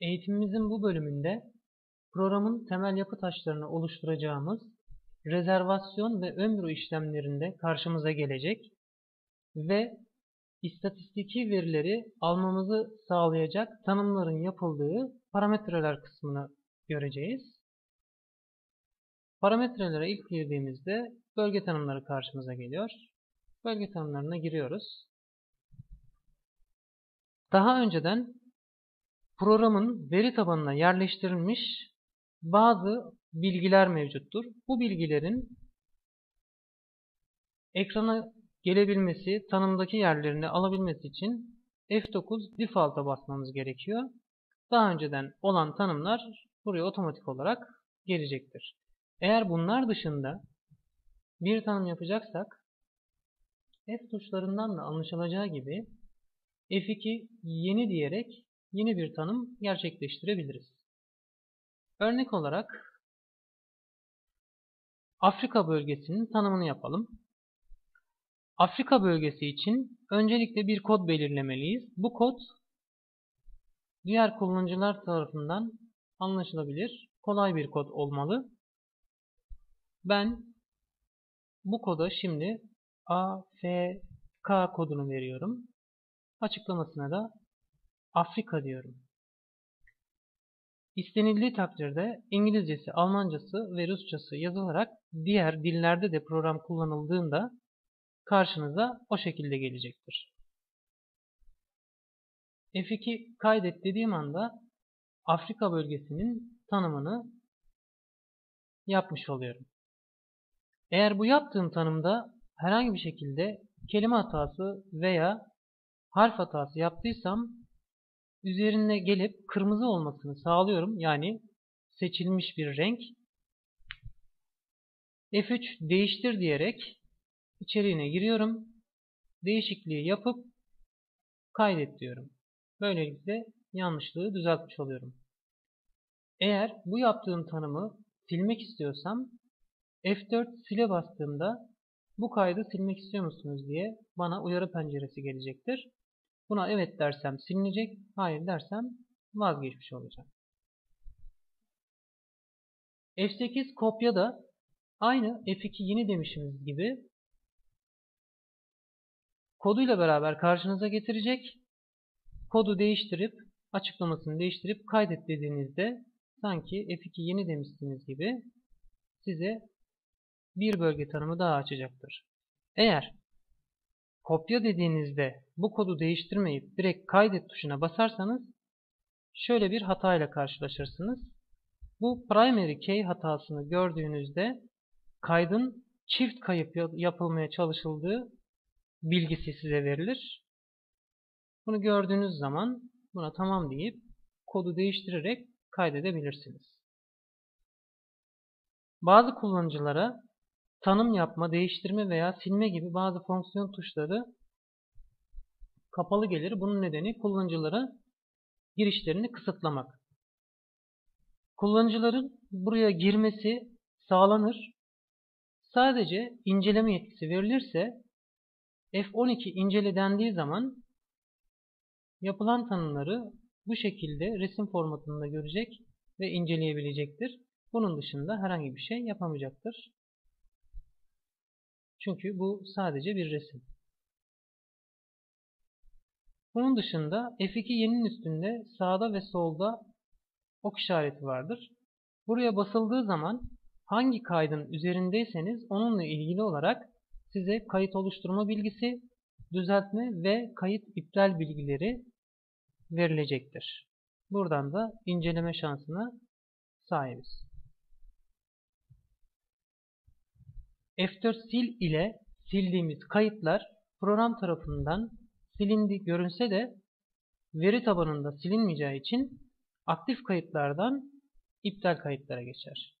Eğitimimizin bu bölümünde programın temel yapı taşlarını oluşturacağımız rezervasyon ve ömrü işlemlerinde karşımıza gelecek ve istatistiki verileri almamızı sağlayacak tanımların yapıldığı parametreler kısmını göreceğiz. Parametrelere ilk girdiğimizde bölge tanımları karşımıza geliyor. Bölge tanımlarına giriyoruz. Daha önceden programın veri tabanına yerleştirilmiş bazı bilgiler mevcuttur. Bu bilgilerin ekrana gelebilmesi, tanımdaki yerlerini alabilmesi için F9 default'a basmamız gerekiyor. Daha önceden olan tanımlar buraya otomatik olarak gelecektir. Eğer bunlar dışında bir tanım yapacaksak F tuşlarından da anlaşılacağı gibi F2 yeni diyerek yeni bir tanım gerçekleştirebiliriz. Örnek olarak Afrika bölgesinin tanımını yapalım. Afrika bölgesi için öncelikle bir kod belirlemeliyiz. Bu kod diğer kullanıcılar tarafından anlaşılabilir, kolay bir kod olmalı. Ben bu koda şimdi AFK kodunu veriyorum. Açıklamasına da Afrika diyorum. İstenildiği takdirde İngilizcesi, Almancası ve Rusçası yazılarak diğer dillerde de program kullanıldığında karşınıza o şekilde gelecektir. F2 kaydet dediğim anda Afrika bölgesinin tanımını yapmış oluyorum. Eğer bu yaptığım tanımda herhangi bir şekilde kelime hatası veya harf hatası yaptıysam üzerine gelip kırmızı olmasını sağlıyorum. Yani seçilmiş bir renk. F3 değiştir diyerek içeriğine giriyorum. Değişikliği yapıp kaydet diyorum. Böylelikle yanlışlığı düzeltmiş oluyorum. Eğer bu yaptığım tanımı silmek istiyorsam F4 sile bastığımda bu kaydı silmek istiyor musunuz diye bana uyarı penceresi gelecektir. Buna evet dersem silinecek, hayır dersem vazgeçmiş olacağım. F8 kopya da aynı F2 yeni demişimiz gibi koduyla beraber karşınıza getirecek. Kodu değiştirip, açıklamasını değiştirip kaydet dediğinizde sanki F2 yeni demişsiniz gibi size bir bölge tanımı daha açacaktır. Eğer kopya dediğinizde bu kodu değiştirmeyip direkt kaydet tuşuna basarsanız şöyle bir hata ile karşılaşırsınız. Bu primary key hatasını gördüğünüzde kaydın çift kayıp yapılmaya çalışıldığı bilgisi size verilir. Bunu gördüğünüz zaman buna tamam deyip kodu değiştirerek kaydedebilirsiniz. Bazı kullanıcılara tanım yapma, değiştirme veya silme gibi bazı fonksiyon tuşları kapalı gelir. Bunun nedeni kullanıcılara girişlerini kısıtlamak. Kullanıcıların buraya girmesi sağlanır. Sadece inceleme yetkisi verilirse F12 incele dendiği zaman yapılan tanımları bu şekilde resim formatında görecek ve inceleyebilecektir. Bunun dışında herhangi bir şey yapamayacaktır. Çünkü bu sadece bir resim. Bunun dışında F2 yeninin üstünde sağda ve solda ok işareti vardır. Buraya basıldığı zaman hangi kaydın üzerindeyseniz onunla ilgili olarak size kayıt oluşturma bilgisi, düzeltme ve kayıt iptal bilgileri verilecektir. Buradan da inceleme şansına sahibiz. F4 sil ile sildiğimiz kayıtlar program tarafından silindi görünse de veri tabanında silinmeyeceği için aktif kayıtlardan iptal kayıtlara geçer.